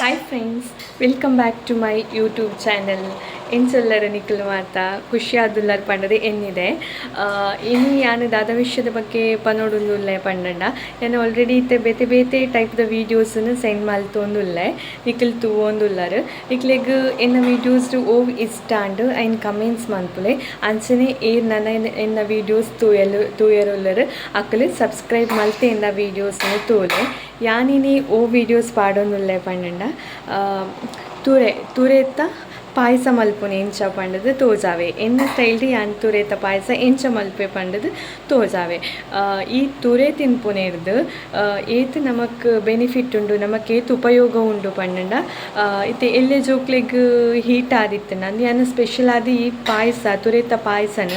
Hi friends welcome back to my YouTube channel ಎಂಚೆಲ್ಲರ Nikhil ಮಾತಾ ಖುಷಿಯಾದುಲ್ಲರ್ ಪಂಡದೆ ಎನ್ನಿದೆ. ಇನ್ನು ಯಾನು ದಾದ ವಿಷಯದ ಬಗ್ಗೆ ಪನೋಡುಂದುಲ್ಲೆ ಪಂಡಂಡ ನಾನು ಆಲ್ರೆಡಿ ಇತ್ತೆ ಬೇತೆ ಬೇತೆ ಟೈಪ್ದ ವೀಡಿಯೋಸನ್ನು ಸೆಂಡ್ ಮಲ್ತೊಂದುಲ್ಲೆ ನಿಖಿಲ್ ತೂವೊಂದುಲ್ಲರ್. ನಿಕ್ಲೆಗ್ ಎನ್ನ ವೀಡಿಯೋಸ್ ಓವ್ ಇಷ್ಟ ಅಂಡ್ ಐನ್ ಕಮೆಂಟ್ಸ್ ಮನ್ಪುಲೆ ಅಂಚನೆ ಏರ್ ನನ್ನ ಎನ್ನ ವೀಡಿಯೋಸ್ ತೂಯಲು, ತೂಯರುಲ್ಲರು ಅಕ್ಕಲು ಸಬ್ಸ್ಕ್ರೈಬ್ ಮಲ್ತೆ ಎನ್ನ ವೀಡಿಯೋಸನ್ನು ತೂಲೆ. ಯಾನಿನಿ ಓ ವೀಡಿಯೋಸ್ ಪಾಡೊಂದುಲ್ಲೆ ಪಂಡಂಡ ತುರೆ ತುರೆತ್ತ ಪಾಯಸ ಮಲ್ಪುನ ಎಂಚ ಪಂಡದು ತೋಜಾವೆ. ಎನ್ನ ಸ್ಟೈಲ್ಡ್ ಯಾನ್ ತುರೇತ ಪಾಯಸ ಎಂಚ ಮಲ್ಪೆ ಪಂಡದು ತೋಜಾವೆ. ಈ ತುರೆ ತಿನ್ಪುನೇರ್ದು ಏತ್ ನಮಕ್ ಬೆನಿಫಿಟ್ ಉಂಡು ನಮಕ್ ಏತ್ ಉಪಯೋಗ ಉಂಡು ಪಂಡಂಡ. ಆ, ಇತ್ತೆ ಎಲ್ಲೆ ಜೋಕ್ಲೆಗ್ ಹೀಟ್ ಆದಿತ್ತು. ನಂದು ಯಾನ ಸ್ಪೆಷಲ್ ಆದಿ ಈ ಪಾಯಸ ತುರೇತ ಪಾಯಸನ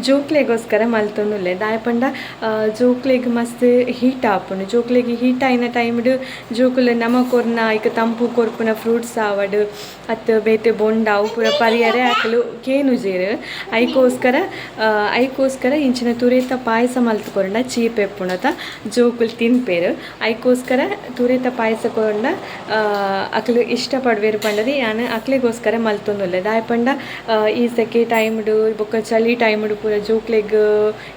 ಜೋಕ್ಲೆಗೋಸ್ಕರ ಮಲ್ತೊಂದುಲ್ಲೆ ದಾಯ ಪಂಡ ಜೋಕ್ಲೆಗ್ ಮಸ್ತ್ ಹೀಟ್ ಆಪುಂಡು. ಜೋಕ್ಲೆಗ್ ಹೀಟ್ ಆಯ್ನ ಟೈಮ್ಡ್ ಜೋಕುಲು ಕೊರ್ನ ಐಕ ತಂಪು ಕೊರ್ಪುನ ಫ್ರೂಟ್ಸ್ ಆವಡ್ ಅತ್ ಬೇತೆ ಬೊಂಡ ಅವು ಪೂರ ಪರಿಯರೆ ಆಕಲು ಕೇನುಜೇರು ಐಕೋಸ್ಕರ ಐಕೋಸ್ಕರ ಇಂಚಿನ ತುರೇತ ಪಾಯಸ ಮಲ್ತುಕೊಂಡ ಚೀಪ್ ಪುಣತ ಜೋಕುಲು ತಿನ್ಪೇರು. ಐಕೋಸ್ಕರ ತುರೇತ ಪಾಯಸ ಕೊಂಡ ಅಕ್ಲು ಇಷ್ಟಪಡುವೇರು ಪಂಡದಿ. ಯಾನು ಅಕ್ಲೆಗೋಸ್ಕರ ಮಲ್ತೊಂದುಲ್ಲೆ. ದಾಯ ಪಂಡ ಈ ಸೆಕೆ ಟೈಮ್ಡು, ಬೊಕ್ಕ ಚಳಿ ಟೈಮ್ಡು ಪೂರ ಜೋಕ್ಲೆಗ್,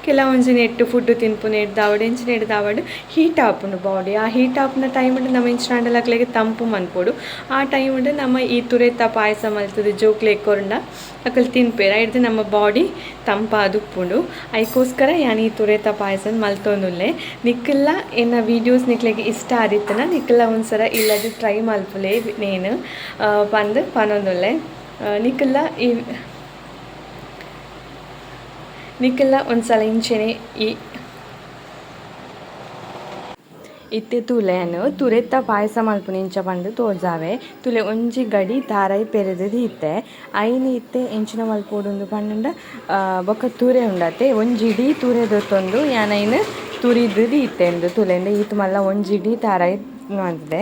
ಕೆಲವೊಂಜಿ ನೆಟ್ಟು ಫುಡ್ ತಿನ್ಪು ನೆಡ್ದಾವಡು ಎಂಚಿನ ಎಡ್ದಾವಡ್ ಹೀಟ್ ಆಪುಂಡು ಬಾಡಿ. ಆ ಹೀಟ್ ಆಪ್ನ ಟೈಮ್ಡು ನಮ್ಮ ಇಂಚಿನಾಂಡಲ ಅಕ್ಲೆಗ್ ತಂಪು ಮನ್ಪೊಡು. ಆ ಟೈಮ್ಡು ನಮ್ಮ ಈ ತುರೇತ ಪಾಯಸ ಮಲ್ತದ ಜೋಕ್ಲೆ ಕೊರ್ಂಡ ಅಕಲ್ ತಿನ್ಪೇರ ಹಿಡ್ದು ನಮ್ಮ ಬಾಡಿ ತಂಪಾದುಪ್ಪುಂಡು ಐಕೋಸ್ಕರ ಯಾನ್ ತುರೆತ ಪಾಯಸ ಮಲ್ತೊಂದುಲ್ಲೆ ನಿಕ್ಕಲ್ಲ, ಎನ್ನ ವೀಡಿಯೋಸ್ ನಿಕ್ಲೆಗ್ ಇಷ್ಟ ಆದಿತ್ತನ, ನಿಕ್ಕಲ್ಲ ಒಂದ್ಸಲ ಇಲ್ಲದು ಟ್ರೈ ಮಲ್ಪುಲೆ ನೇನು. ಬಂದು ಪನೊಂದುಲ್ಲೆ ನಿಕ್ಕಲ್ಲ ಈ ನಿಕ್ಕಲ್ಲ ಒಂದ್ಸಲ ಇಂಚೆನೆ ಈ ಇತ್ತೆ ತುಲೆನು ತುರೆತ್ತ ಪಾಯಸ ಮಲ್ಪುನ ಇಂಚ ಬಂದು ತೋಜಾವೆ ತುಲೆ ಒಂಜಿ ಗಡಿ ತಾರೈ ಪೆರೆದದು ಇತ್ತೆ. ಐನ್ ಇತ್ತೆ ಎಂಚಿನ ಮಲ್ಪೊಡುಂದು ಪಂಡ ಬೊಕ್ಕ ತುರೆ ಉಂಡತೆ ಒಂಜಿಡಿ ತುರೆದೊತ್ತೊಂದು ದೊತ್ತೊಂದು ಯಾನೈನ್ ಇತ್ತೆ ಇತ್ತೆಂದು ತುಲೆಂದ ಈತ್ ಮಲ್ಲ ಒಂಜಿಡಿ ತಾರೈ ಅಂತದೆ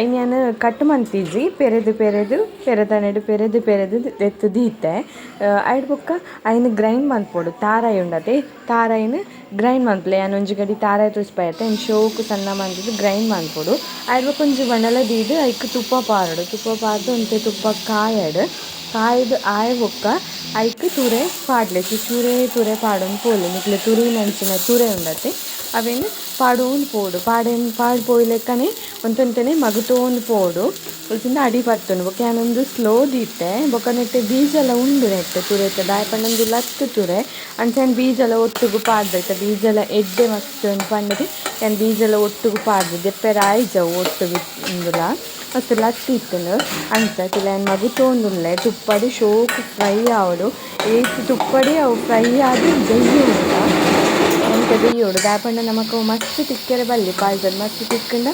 ಐನ್ ಯಾನ್ ಕಟ್ ಮಂತಿಜಿ ಪೆರೆದು ಪೆರೆದು ಪೆರೆದನೆಡು ಪೆರೆದು ಪೆರೆದು ಎತ್ತದು ಇತ್ತೆ. ಐಡ್ ಬೊಕ್ಕ ಐನ್ ಗ್ರೈಂಡ್ ಮನ್ಪೊಡು ತಾರಾಯಿ ಉಂಡತೆ. ತಾರಾಯಿನ ಗ್ರೈಂಡ್ ಮನ್ಪುಲೆ ಯಾನ್ ಒಂಜಿ ಗಡಿ ತಾರಾಯಿ ತುಸ್ಪಯತ್ತೆ ಇನ್ ಶೋಕು ಸಣ್ಣ ಮಂತಿದ್ದು ಗ್ರೈಂಡ್ ಮನ್ಪೊಡು ಐಡ್ ಬೊಕ್ಕ ಒಂಜಿ ಬಣ್ಣಲ ದೀದು, ಐಕ್ ತುಪ್ಪ ಪಾರಡು. ತುಪ್ಪ ಪಾರ್ದು ಒಂತೆ ತುಪ್ಪ ಕಾಯಡು. ಕಾಯ್ದು ಆಯ ಬೊಕ್ಕ ಐಕ್ ತುರೆ ಪಾಡ್ಲೆ. ಚೂರೆ ತುರೆ ಪಾಡೋನ್ ಪೋಲೆ. ನಿಕ್ಲೆ ತುರಿ ನಂಚಿನ ತುರೆ ಉಂಡತೆ. ಅವೇನು ಪಾಡೋಂದು ಪೋಡು. ಪಾಡೇನು, ಪಾಡು ಪೋಯ್ಲೆಕ್ಕನೆ ಒಂತೊಂತನೆ ಮಗತೋಂದು ಪೋಡು. ಉಳ್ಸಿಂದ ಅಡಿ ಪತ್ತುಂಡು ಬೊಕ ಯಾನೊಂದು ಸ್ಲೋ ದೀತೆ ಬೊಕ ಬೀಜ ಎಲ್ಲ ಉಂಡು ನೆಟ್ಟೆ ತುರೆತ ದಾಯ ಪಂಡೊಂದು ಲತ್ತು ತುರೆ. ಅಂಚನೆ ಬೀಜ ಎಲ್ಲ ಒಟ್ಟುಗು ಪಾಡ್ದೈತ. ಬೀಜ ಎಲ್ಲ ಎಡ್ಡೆ ಮಸ್ತ್ ಒಂದು ಪಂಡದಿ ಬೀಜ ಎಲ್ಲ ಒಟ್ಟುಗು ಪಾಡ್ದು. ದೆಪ್ಪೆ ರಾಯ್ಜವು ಒಟ್ಟುಗು ಇಂದುಲ ಮಸ್ತ್ ಲತ್ತಿ ಇತ್ತುಂಡು. ಅಂಚ ಏನು ಮಗು ತೋಂದುಲ್ಲೆ ತುಪ್ಪಡಿ ಶೋಕು ಫ್ರೈ ಆವಡು. ಏಸು ತುಪ್ಪಡಿ ಅವು ಫ್ರೈ ಆದ್ರೆ ಜೈ ಎಂತ ದೆಯ್ಯೋಡು ದಾಪಂಡ ನಮಕ್ ಮಸ್ತ್ ತಿಕ್ಕೆರೆ ಬಲ್ಲಿ ಪಾಯ್ಸದ ಮಸ್ತ್ ತಿಕ್ಕಂಡ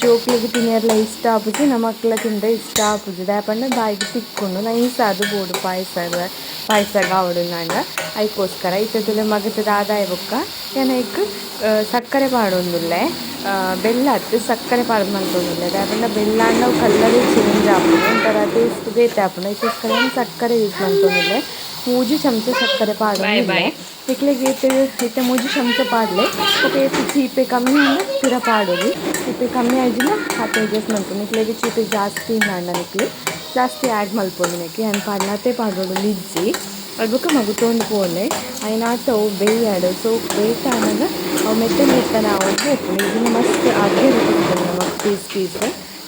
ಜೋಕ್ಲಿಗೆ ತಿನ್ನೆರ್ಲ ಇಷ್ಟ ಆಪುಜಿ ನಮಕ್ಲ ತಿಂದ ಇಷ್ಟ ಆಪುಜಿ ದಾಪಂಡ ಬಾಯಿಗೆ ತಿಕ್ಕೊಂಡು ನೈಸ್ ಅದು ಬೋಡು ಪಾಯಸದ ಪಾಯಸ ಆವಡು ನಾಂಡ ಐಕೋಸ್ಕರ ಇತ್ತದಲ್ಲ ಮಗತದ ಆದಾಯ ಬೊಕ್ಕ ಏನೈಕ್ ಸಕ್ಕರೆ ಪಾಡೊಂದುಲ್ಲೆ ಆ, ಬೆಲ್ಲ ಹತ್ತು ಸಕ್ಕರೆ ಪಾಡು ಮಲ್ತೊಂದುಲ್ಲೆ ದಾಪಂಡ ಬೆಲ್ಲ ಅಂಡ ಅವು ಕಲ್ಲರ್ ಚೇಂಜ್ ಆಪುಂಡು ಒಂಥರ ಟೇಸ್ಟ್ ಬೇತೆ ಆಪುಂಡು ಐಕೋಸ್ಕರ ಏನ್ ಸಕ್ಕರೆ ಯೂಸ್ ಮಲ್ತೊಂದುಲ್ಲೆ ಮೂಜಿ ಚಮಚ ಸಕ್ಕರೆ ಪಾಡೊಂದುಲ್ಲೆ ಇಕ್ಲೆಗ್ ಮೂಜು ಮೂಜಿ ಚಮಚ ಪಾಡ್ಲೆ. ಏತ್ ಚೀಪೆ ಕಮ್ಮಿ ಅಂಡ ಸ್ಥಿರ ಪಾಡೋದು. ಚೀಪೆ ಕಮ್ಮಿ ಆಯ್ದಿನ ಹತ್ತು ಅಡ್ಜಸ್ಟ್ ಮಾಡ್ತೀನಿ ಇಕ್ಲೆಗ್ ಚೀಪೆ ಜಾಸ್ತಿ ನಾಂಡ ನಿಕ್ಲಿ ಜಾಸ್ತಿ ಆ್ಯಡ್ ಮಲ್ಪೊಂಡು ನಿಕ್ಲಿ ಅನ್ ಪಾಡ್ನತೆ ಪಾಡೋದು ಲಿಜ್ಜಿ. ಅಡ್ಬಕ ಮಗು ತೊಗೊಂಡು ಪೋಲೆ ಅಯ್ನಾಟ ಅವು ಬೇಯಾಡು ಸೊ ಬೇಯ್ತಾನಾಗ ಅವು ಮೆತ್ತ ಮೆತ್ತನ ಅವು ಹೋಗ್ತೀನಿ ಇದನ್ನ ಮಸ್ತ್ ಅಡ್ಗೆ ಇರ್ತದೆ ನಮಗೆ ಪೀಸ್ ಪೀಸ್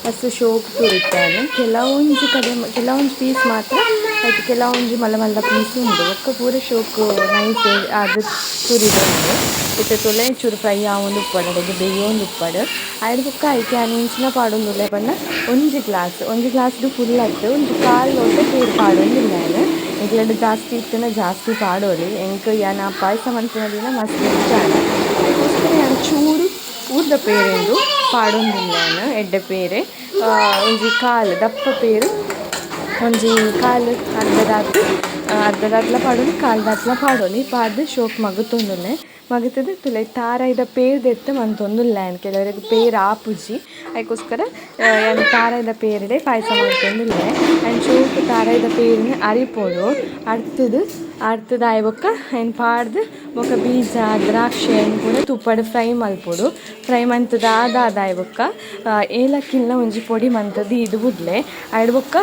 ಮಸ್ತ್ ಶೋಕ್ ತುರಿತಾನೆ ಕೆಲವೊಂದು ಕಡೆ ಕೆಲವೊಂದು ಪೀಸ್ ಮಾತ್ರ ಆಯ್ತು ಕೆಲವೊಂದು ಮಲ್ಲ ಮಲ್ಲ ಪೀಸ್ ಉಂಡು ಒಕ್ಕ ಪೂರ ಶೋಕ್ ನೈಸ್ ಅದು ತುರಿದುಂಡು ಇತ್ತೆ ತೊಲೆ ಚೂರು ಫ್ರೈ ಆವೊಂದು ಉಪ್ಪಡು ಅಡಿಗೆ ಬೇಯೋಂದು ಉಪ್ಪಡು. ಆಯ್ಡು ಬುಕ್ಕ ಐಕೆ ಆ ಇಂಚಿನ ಪಾಡೊಂದುಲ್ಲೆ ಪಂಡ ಒಂಜಿ ಗ್ಲಾಸ್ ಒಂಜಿ ಗ್ಲಾಸ್ದು ಫುಲ್ ಆಯ್ತು. ಒಂಜಿ ಕಾಲು ಲೋಟ ಪೇರು ಪಾಡೊಂದಿಲ್ಲ ಇಗ್ಲಡ್ ಜಾಸ್ತಿ ಇತ್ತನ ಜಾಸ್ತಿ ಪಾಡೋಲಿ ಎಂಕ್ ಯಾನ ಪಾಯಸ ಮನ್ಸಿನ ಮಸ್ತ್ ಇಷ್ಟ ಅದಕ್ಕೋಸ್ಕರ ಯಾನ್ ಚೂರು ಊರ್ದ ಪೇರೆಂದು ಪಾಡೊಂದಿಲ್ಲ ಎಡ್ಡೆ ಪೇರೆ. ಒಂಜಿ ಕಾಲು ದಪ್ಪ ಪೇರು ಒಂಜಿ ಕಾಲು ಅರ್ಧ ರಾತ್ರಿ ಅರ್ಧ ರಾತ್ಲ ಪಾಡೋಲಿ ಕಾಲು ರಾತ್ಲ ಪಾಡೋಲಿ ಪಾಡ್ದು ಶೋಕ್ ಮಗುತೊಂದುಲ್ಲೆ ಮಗತದ ತುಲೆ ತಾರಾಯ್ದ ಪೇರ್ ದೆತ್ತ ಮಂತೊಂದುಲ್ಲೆನ್ ಕೆಲವರಿಗೆ ಪೇರ್ ಆಪುಜಿ ಅದಕ್ಕೋಸ್ಕರ ಏನು ತಾರಾಯ್ದ ಪೇರ್ಡೆ ಪಾಯಸ ಮಾಡ್ಕೊಂಡುಲ್ಲೆ ಆ್ಯಂಡ್ ಶೋಕ್ ತಾರಾಯ್ದ ಪೇರಿನ ಅರಿಪೋಡು. ಅಡ್ತದು ಅಡ್ತದ ಆಯ್ ಬೊಕ್ಕ ಏನು ಪಾಡ್ದು ಬೊಕ್ಕ ಬೀಜ, ದ್ರಾಕ್ಷಿ ಅನ್ ಕೂಡ ತುಪ್ಪಡ್ ಫ್ರೈ ಮಲ್ಪೋಡು. ಫ್ರೈ ಮಂತದ ಆದ ಆದಾಯ ಬೊಕ್ಕ ಏಲಕ್ಕಿಲ್ಲ ಒಂಜಿ ಪೊಡಿ ಮಂತದ್ದು ಇದು ಬುಡ್ಲೆ ಆಯ್ಡ್ ಬೊಕ್ಕ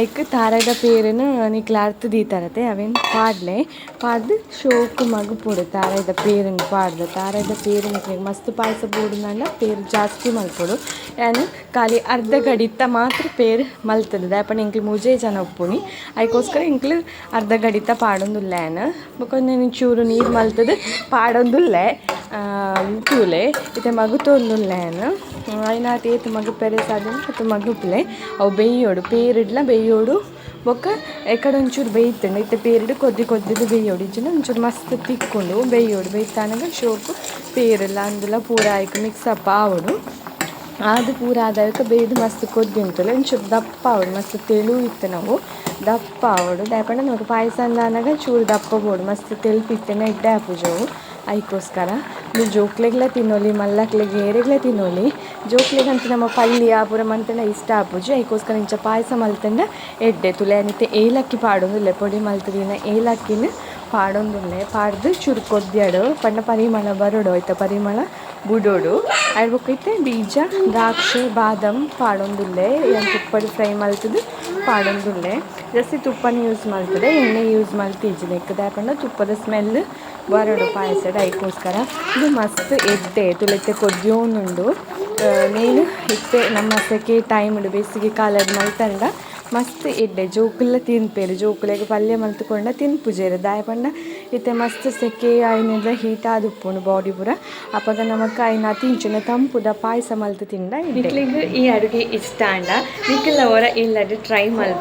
ಐಕ್ ತಾರಾಯ್ದ ಪೇರನು ನಿಕ್ಲ ಅರ್ಥ ದೀತಾರತೆ, ಅವೇನು ಪಾಡ್ಲೆ. ಪಾಡ್ದು ಶೋಕು ಮಗು ಪೊಡು ತಾರಾಯ್ದ ಪೇರನ್ನು ಪಾಡ್ದು. ತಾರಾಯ್ದ ಪೇರು ನಿಕ್ಲೆಗ್ ಮಸ್ತ್ ಪಾಯಸ ಬೋಡುಂಡ ಪೇರು ಜಾಸ್ತಿ ಮಲ್ಪೊಡು. ಏನು ಖಾಲಿ ಅರ್ಧ ಗಡಿತ ಮಾತ್ರ ಪೇರು ಮಲ್ತದ ದಾಯಪಂಡ ಇಂಕ್ಲು ಮುಜೆ ಜನ ಉಪ್ಪುನಿ. ಅದಕ್ಕೋಸ್ಕರ ಇಂಕ್ಲು ಅರ್ಧ ಗಡಿತ ಪಾಡೊಂದುಲ್ಲೆನ್ ಬೊಕೊಂದು ಚೂರು ನೀರು ಮಲ್ತದ ಪಾಡೊಂದುಲ್ಲೆ. ತೂಲೆ ಇತ್ತೆ ಮಗು ತೊಂದುಲ್ಲೆನ್ ಐನಾತ್ ಏತ್ ಮಗು ಪೆರೆಸಾದಿನ അത് ಮಗುಪ್ಲೆ ಅವು ಬೇಯೋಡು, ಪೇರಿಡ್ಲ, ಬೇಯೋಡು ಬೊಕ್ಕ ಎಕಡೆ ಒಂಚೂರು ಬೇಯ್ತಂಡು. ಇತ್ತೆ ಪೇರಿಡು ಕೊದ್ದಿ ಕೊದ್ದಿದು ಬೇಯೋಡು. ಇಜ್ಜಿನ ಒಂಚೂರು ಮಸ್ತ್ ತಿಕ್ಕೊಂಡು ಬೇಯೋಡು. ಬೇಯ್ತಾನಾಗ ಶೋಕು ಪೇರಲ್ಲ ಅಂದುಲ ಪೂರ ಮಿಕ್ಸ್ ಅಪ್ ಆವಡು. ಅದು ಪೂರ ಆದಾಯಕ ಬೇಯ್ದು ಮಸ್ತ್ ಕೊದ್ದಿ ಉಂಟುಲ ಒಂಚೂರು ದಪ್ಪ ಆವಡು. ಮಸ್ತ್ ತೆಳು ಇತ್ತು ನಾವು. ದಪ್ಪ ಆವಡು. ದಾಯಪಂಡ ನಮಗೆ ಪಾಯಸ ಅಂದಾನಾಗ ಚೂರು ದಪ್ಪ ಬೋಡು ಮಸ್ತ್ ತೆಲ್ಪಿತ್ತೇನೆ ಇಡ್ಡೆ ಆಪುಜವು ಅದಕ್ಕೋಸ್ಕರ ನೀವು ಜೋಕ್ಲೆಗ್ಲ ತಿನ್ನೋಲಿ, ಮಲ್ಲಕ್ಲೆಗ್ ಏರೆಗ್ಲ ತಿನ್ನೋಲಿ ಜೋಕ್ಲೆಗಂತೂ ನಮ್ಮ ಪಲ್ಯ ಪೂರ ಮಂತನ ಇಷ್ಟ ಆಪುಜಿ ಅದಕ್ಕೋಸ್ಕರ ಇಂಚ ಪಾಯಸ ಮಲ್ತಂಡ ಎಡ್ಡೆ, ತುಲೆ, ಅನಿತೆ, ಏಲಕ್ಕಿ ಪಾಡೊಂದುಲ್ಲೆ ಪೊಡಿ ಮಲ್ತದಿನ, ಏಲಕ್ಕಿನ ಪಾಡೊಂದುಲ್ಲೆ ಪಾಡ್ದು ಚೂರು ಕೊದ್ಯಾಡು ಪಂಡ ಪರಿಮಳ ಬರೋಡು ಆಯ್ತಾ ಪರಿಮಳ ಬುಡೋಡು. ಅದ್ರ ಬೊಕೈತೆ ಬೀಜ, ದ್ರಾಕ್ಷಿ, ಬಾದಾಮ್ ಪಾಡೊಂದುಲ್ಲೆ ಏನು ತುಪ್ಪಡ್ ಫ್ರೈ ಮಲ್ತದು ಪಾಡೊಂದುಲ್ಲೆ ಜಾಸ್ತಿ ತುಪ್ಪನ ಯೂಸ್ ಮಾಡ್ತದೆ ಎಣ್ಣೆ ಯೂಸ್ ಮಲ್ತಿಜ್ಜಿನ ಇಕ್ಕದ ಪಂಡ ತುಪ್ಪದ ಸ್ಮೆಲ್ ಬರೋಡು ಪಾಯಸದ ಡೈಕೋಸ್ಕರ ಇದು ಮಸ್ತ್ ಎಡ್ಡೆ ತುಲೆತ್ತೆ ಕೊದ್ಯೋನುಂಡು ನೀನು ಇತ್ತೆ ನಮ್ಮ ಸೆಕೆ ಟೈಮ್ ಬೇಸಿಗೆ ಕಾಲದ ಮಲ್ತಂಡ ಮಸ್ತ್ ಎಡ್ಡೆ ಜೋಕುಲ್ಲ ತಿನ್ಪೇರು ಜೋಕುಲೆಗೆ ಪಲ್ಯ ಮಲ್ತುಕೊಂಡ ತಿನ್ಪುಜೆರ್ ದಾಯ ಪಂಡ ಇತ್ತೆ ಮಸ್ತ್ ಸೆಕೆ ಆಯ್ನಿಂದ ಹೀಟ್ ಆದುಪ್ಪುಂಡು ಬಾಡಿ ಪೂರ ಅಪಗ ನಮಕ್ ಆಯ್ನ ತಿಂಚುನ ತಂಪುದ ಪಾಯಸ ಮಲ್ತು ತಿಂಡ ಇಡ್ಲಿಗೆ ಈ ಅಡುಗೆ ಇಷ್ಟ ಅಂಡ ನಿಕ್ಲ ಅವರ ಇಲ್ಲಡ್ ಟ್ರೈ ಮಲ್ಪು